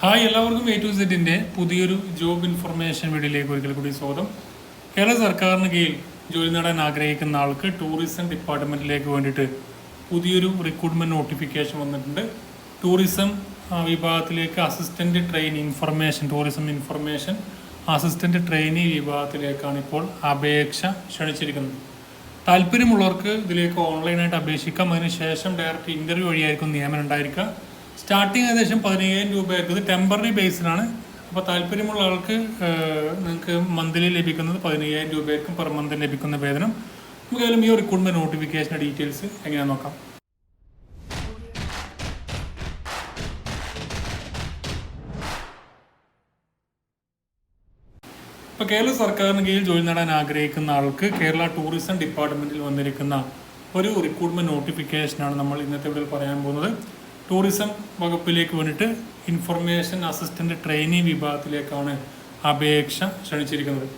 Hi എല്ലാവർക്കും A to സെറ്റിന്റെ പുതിയൊരു ജോബ് ഇൻഫർമേഷൻ വീഡിയോയിലേക്ക് ഒരിക്കൽ കൂടി സ്വാഗതം. കേരള സർക്കാരിന് കീഴിൽ ജോലി നേടാൻ ആഗ്രഹിക്കുന്ന ആൾക്ക് ടൂറിസം ഡിപ്പാർട്ട്മെന്റിലേക്ക് വേണ്ടിയിട്ട് പുതിയൊരു റിക്രൂട്ട്മെന്റ് നോട്ടിഫിക്കേഷൻ വന്നിട്ടുണ്ട്. ടൂറിസം വിഭാഗത്തിലേക്ക് assistant trainee information tourism information assistant trainee വിഭാഗത്തിലേക്കാണ് ഇപ്പോൾ അപേക്ഷ ക്ഷണിച്ചിരിക്കുന്നത്. താല്പര്യമുള്ളവർക്ക് ഇതിലേക്ക് ഓൺലൈനായിട്ട് അപേക്ഷിക്കാം. അതിനുശേഷം ഡയറക്റ്റ് ഇന്റർവ്യൂ വഴിയായിരിക്കും നിയമനം ഉണ്ടായിരിക്കുക. സ്റ്റാർട്ടിങ് ഏകദേശം പതിനയ്യായിരം രൂപയായിരിക്കും ഇത് ടെമ്പററി ബേസിലാണ് അപ്പോൾ താല്പര്യമുള്ള ആൾക്ക് നിങ്ങൾക്ക് മന്ത്ലി ലഭിക്കുന്നത് പതിനയ്യായിരം രൂപയായിരിക്കും പെർ മന്ത് ലഭിക്കുന്ന വേതനം. നമുക്ക് ഏതായാലും ഈ റിക്രൂട്ട്മെന്റ് നോട്ടിഫിക്കേഷന്റെ ഡീറ്റെയിൽസ് എങ്ങനെയാണെന്ന് നോക്കാം. ഇപ്പോൾ കേരള സർക്കാരിന് കീഴിൽ ജോലി നേടാൻ ആഗ്രഹിക്കുന്ന ആൾക്ക് കേരള ടൂറിസം ഡിപ്പാർട്ട്മെന്റിൽ വന്നിരിക്കുന്ന ഒരു റിക്രൂട്ട്മെന്റ് നോട്ടിഫിക്കേഷനാണ് നമ്മൾ ഇന്നത്തെ ഇവിടെ പറയാൻ പോകുന്നത്. ടൂറിസം വകുപ്പിലേക്ക് വേണ്ടിയിട്ട് ഇൻഫർമേഷൻ അസിസ്റ്റന്റ് ട്രെയിനി വിഭാഗത്തിലേക്കാണ് അപേക്ഷ ക്ഷണിച്ചിരിക്കുന്നത്.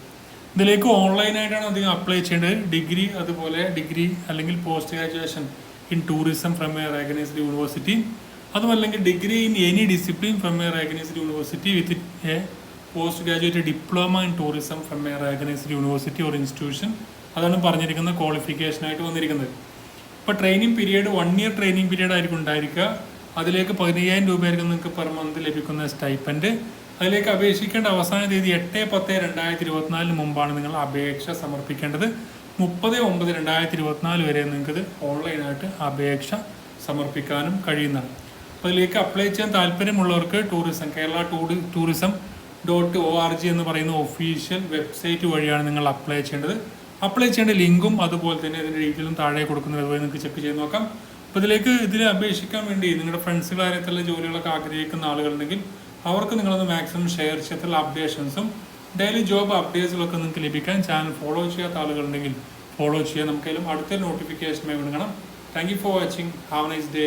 ഇതിലേക്ക് ഓൺലൈനായിട്ടാണ് അധികം അപ്ലൈ ചെയ്യേണ്ടത്. ഡിഗ്രി അതുപോലെ ഡിഗ്രി അല്ലെങ്കിൽ post graduation in tourism from a recognised university അതുമല്ലെങ്കിൽ degree in any discipline from a recognised university with a post graduate diploma in tourism from a recognised university or institution അതാണ് പറഞ്ഞിരിക്കുന്ന ക്വാളിഫിക്കേഷനായിട്ട് വന്നിരിക്കുന്നത്. ഇപ്പോൾ training period one year training period ആയിരിക്കും ഉണ്ടായിരിക്കുക. അതിലേക്ക് പതിനയ്യായിരം രൂപയായിരിക്കും നിങ്ങൾക്ക് പെർ മന്ത് ലഭിക്കുന്ന സ്റ്റൈപ്പൻഡ് അതിലേക്ക് അപേക്ഷിക്കേണ്ട അവസാന തീയതി എട്ട് പത്ത് രണ്ടായിരത്തി ഇരുപത്തിനാലിന് മുമ്പാണ് നിങ്ങൾ അപേക്ഷ സമർപ്പിക്കേണ്ടത്. മുപ്പത് ഒമ്പത് രണ്ടായിരത്തി ഇരുപത്തിനാല് വരെ നിങ്ങൾക്കത് ഓൺലൈനായിട്ട് അപേക്ഷ സമർപ്പിക്കാനും കഴിയുന്നതാണ്. അതിലേക്ക് അപ്ലൈ ചെയ്യാൻ താല്പര്യമുള്ളവർക്ക് tourism Kerala ടൂറി tourism dot O R G എന്ന് പറയുന്ന ഒഫീഷ്യൽ വെബ്സൈറ്റ് വഴിയാണ് നിങ്ങൾ അപ്ലൈ ചെയ്യേണ്ടത്. അപ്ലൈ ചെയ്യേണ്ട ലിങ്കും അതുപോലെ തന്നെ അതിന്റെ ഡീറ്റെയിലും താഴെ കൊടുക്കുന്നത്. അതുപോലെ നിങ്ങൾക്ക് ചെക്ക് ചെയ്ത് നോക്കാം. അപ്പോൾ ഇതിലേക്ക് ഇതിനെ അപേക്ഷിക്കാൻ വേണ്ടി നിങ്ങളുടെ ഫ്രണ്ട്സുകൾ ആരത്തുള്ള ജോലികളൊക്കെ ആഗ്രഹിക്കുന്ന ആളുകളുണ്ടെങ്കിൽ അവർക്ക് നിങ്ങളൊന്ന് മാക്സിമം ഷെയർ ചെയ്തിട്ടുള്ള അപ്ഡേഷൻസും ഡെയിലി ജോബ് അപ്ഡേറ്റ്സുകളൊക്കെ നിങ്ങൾക്ക് ലഭിക്കാൻ ചാനൽ ഫോളോ ചെയ്യാത്ത ആളുകളുണ്ടെങ്കിൽ ഫോളോ ചെയ്യാൻ നമുക്കതിലും അടുത്ത നോട്ടിഫിക്കേഷനുമായി കാണാം thank you for watching have nice day